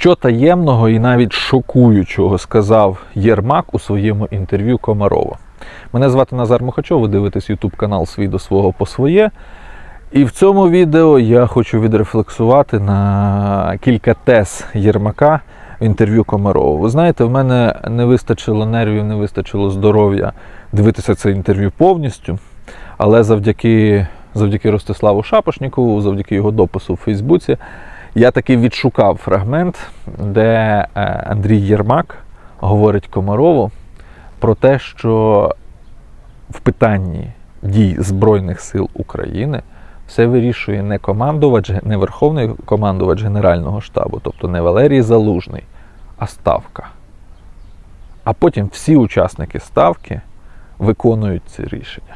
Що таємного і навіть шокуючого сказав Єрмак у своєму інтерв'ю Комарова. Мене звати Назар Мухачов, ви дивитесь YouTube канал Свій до свого по своє. І в цьому відео я хочу відрефлексувати на кілька тез Єрмака в інтерв'ю Комарова. Ви знаєте, в мене не вистачило нервів, не вистачило здоров'я дивитися це інтерв'ю повністю. Але завдяки, завдяки Ростиславу Шапошнікову, завдяки його допису в Фейсбуці, я таки відшукав фрагмент, де е, Андрій Єрмак говорить Комарову про те, що в питанні дій Збройних сил України все вирішує не командувач, не верховний командувач Генерального штабу, тобто не Валерій Залужний, а ставка. А потім всі учасники ставки виконують ці рішення.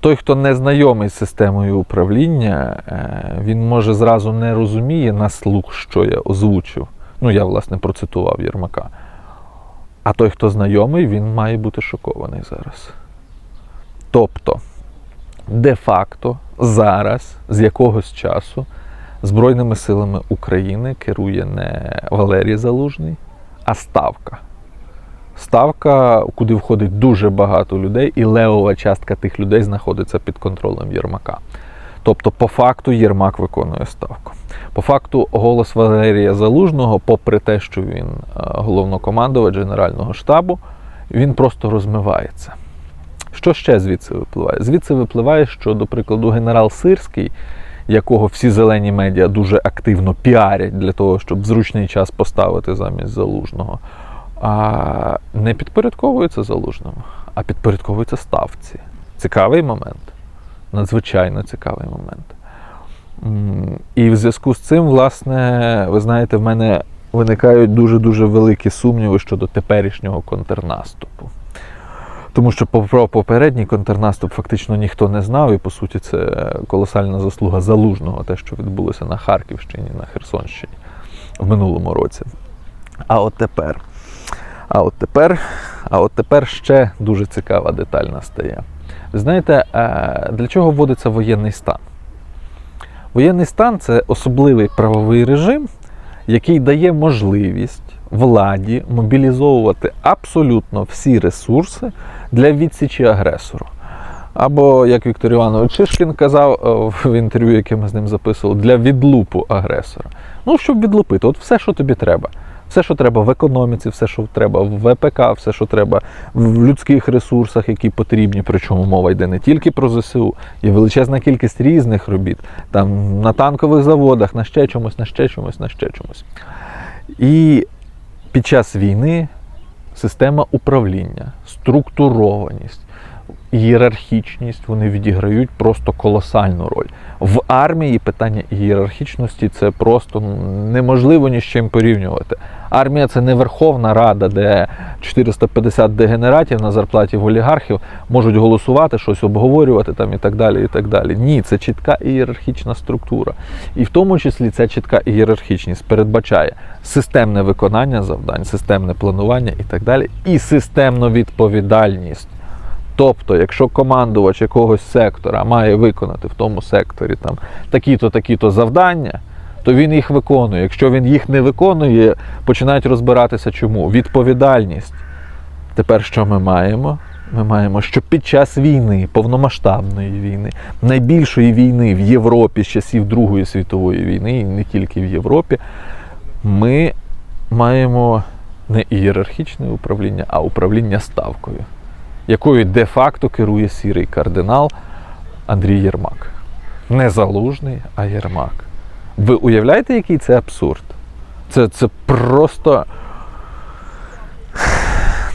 Той, хто не знайомий з системою управління, е, він може зразу не розуміє на слух, що я озвучив. Ну, я, власне, процитував Єрмака. А той, хто знайомий, він має бути шокований зараз. Тобто, де-факто, зараз, з якогось часу, Збройними силами України керує не Валерій Залужний, а Ставка. Ставка, куди входить дуже багато людей, і левова частка тих людей знаходиться під контролем Єрмака. Тобто, по факту, Єрмак виконує ставку. По факту, голос Валерія Залужного, попри те, що він е, головнокомандувач Генерального штабу, він просто розмивається. Що ще звідси випливає? Звідси випливає, що, до прикладу, генерал Сирський, якого всі зелені медіа дуже активно піарять для того, щоб в зручний час поставити замість залужного, а не підпорядковується залужному, а підпорядковується ставці. Цікавий момент. Надзвичайно цікавий момент. І в зв'язку з цим, власне, ви знаєте, в мене виникають дуже-дуже великі сумніви щодо теперішнього контрнаступу. Тому що про попередній контрнаступ фактично ніхто не знав, і по суті це колосальна заслуга залужного, те, що відбулося на Харківщині, на Херсонщині в минулому році. А от тепер, а от тепер, а от тепер ще дуже цікава деталь настає. Знаєте, е, для чого вводиться воєнний стан? Воєнний стан це особливий правовий режим, який дає можливість владі мобілізовувати абсолютно всі ресурси для відсічі агресору. Або, як Віктор Іванович Шишкін казав е, в інтерв'ю, яке ми з ним записували, для відлупу агресора. Ну, щоб відлупити, от все, що тобі треба. Все, що треба в економіці, все, що треба в ВПК, все, що треба в людських ресурсах, які потрібні. Причому мова йде не тільки про ЗСУ, є величезна кількість різних робіт, там на танкових заводах, на ще чомусь, на ще чомусь, на ще чомусь. І під час війни система управління, структурованість, ієрархічність вони відіграють просто колосальну роль. В армії питання ієрархічності це просто неможливо ні з чим порівнювати. Армія це не Верховна Рада, де 450 дегенератів на зарплаті в олігархів можуть голосувати, щось обговорювати там і так далі. і так далі. Ні, це чітка ієрархічна структура. І в тому числі ця чітка ієрархічність передбачає системне виконання завдань, системне планування і так далі, і системну відповідальність. Тобто, якщо командувач якогось сектора має виконати в тому секторі там такі-то, такі-то завдання, то він їх виконує. Якщо він їх не виконує, починають розбиратися чому? Відповідальність. Тепер що ми маємо? Ми маємо, що під час війни, повномасштабної війни, найбільшої війни в Європі з часів Другої світової війни, і не тільки в Європі, ми маємо не ієрархічне управління, а управління ставкою якою де-факто керує сірий кардинал Андрій Єрмак. Не залужний, а Єрмак. Ви уявляєте, який це абсурд? Це, це просто.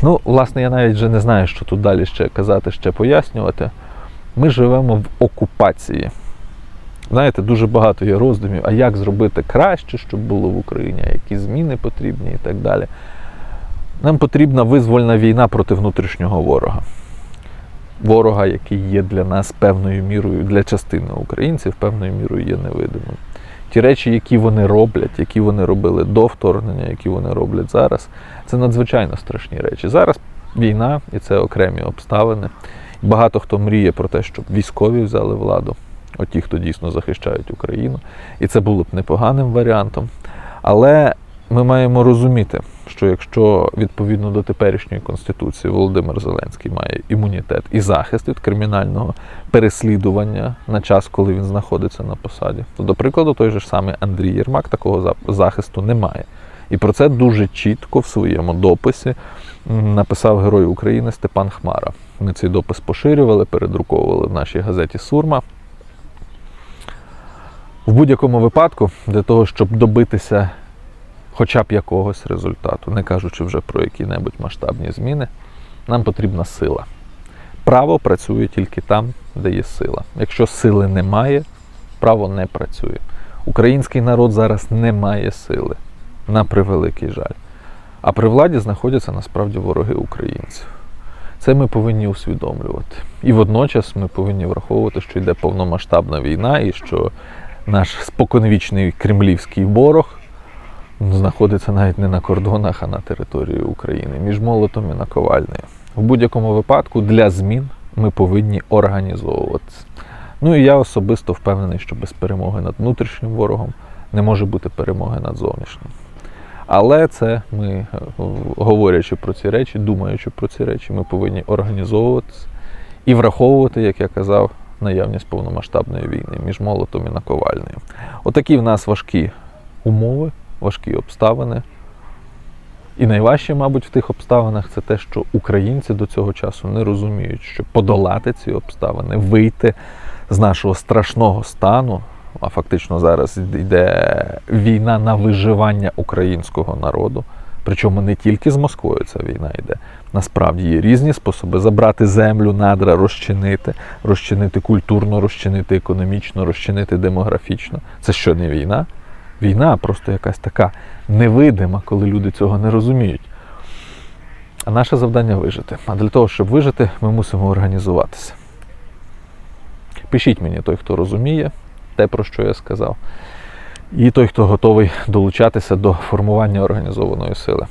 Ну, власне, я навіть вже не знаю, що тут далі ще казати, ще пояснювати. Ми живемо в окупації. Знаєте, дуже багато є роздумів, а як зробити краще, щоб було в Україні, які зміни потрібні і так далі. Нам потрібна визвольна війна проти внутрішнього ворога. Ворога, який є для нас певною мірою, для частини українців, певною мірою є невидимим. Ті речі, які вони роблять, які вони робили до вторгнення, які вони роблять зараз, це надзвичайно страшні речі. Зараз війна і це окремі обставини. Багато хто мріє про те, щоб військові взяли владу. от ті, хто дійсно захищають Україну. І це було б непоганим варіантом. Але ми маємо розуміти, що якщо відповідно до теперішньої конституції Володимир Зеленський має імунітет і захист від кримінального переслідування на час, коли він знаходиться на посаді, то, до прикладу, той же ж самий Андрій Єрмак такого захисту не має. І про це дуже чітко в своєму дописі написав Герой України Степан Хмара. Ми цей допис поширювали, передруковували в нашій газеті Сурма. В будь-якому випадку, для того, щоб добитися хоча б якогось результату, не кажучи вже про які-небудь масштабні зміни, нам потрібна сила. Право працює тільки там, де є сила. Якщо сили немає, право не працює. Український народ зараз не має сили, на превеликий жаль. А при владі знаходяться насправді вороги українців. Це ми повинні усвідомлювати. І водночас ми повинні враховувати, що йде повномасштабна війна і що наш споконвічний кремлівський ворог знаходиться навіть не на кордонах, а на території України, між молотом і наковальнею. В будь-якому випадку для змін ми повинні організовуватися. Ну і я особисто впевнений, що без перемоги над внутрішнім ворогом не може бути перемоги над зовнішнім. Але це ми, е, говорячи про ці речі, думаючи про ці речі, ми повинні організовуватися і враховувати, як я казав, наявність повномасштабної війни між молотом і наковальнею. Отакі в нас важкі умови, важкі обставини. І найважче, мабуть, в тих обставинах це те, що українці до цього часу не розуміють, що подолати ці обставини, вийти з нашого страшного стану, а фактично зараз йде війна на виживання українського народу. Причому не тільки з Москвою ця війна йде. Насправді є різні способи забрати землю, надра, розчинити, розчинити культурно, розчинити економічно, розчинити демографічно. Це що не війна? Війна просто якась така невидима, коли люди цього не розуміють. А наше завдання вижити. А для того, щоб вижити, ми мусимо організуватися. Пишіть мені той, хто розуміє те, про що я сказав, і той, хто готовий долучатися до формування організованої сили.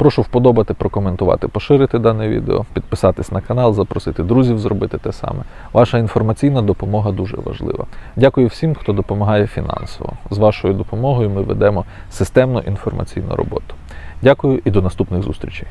Прошу вподобати, прокоментувати, поширити дане відео, підписатись на канал, запросити друзів зробити те саме. Ваша інформаційна допомога дуже важлива. Дякую всім, хто допомагає фінансово. З вашою допомогою ми ведемо системну інформаційну роботу. Дякую і до наступних зустрічей.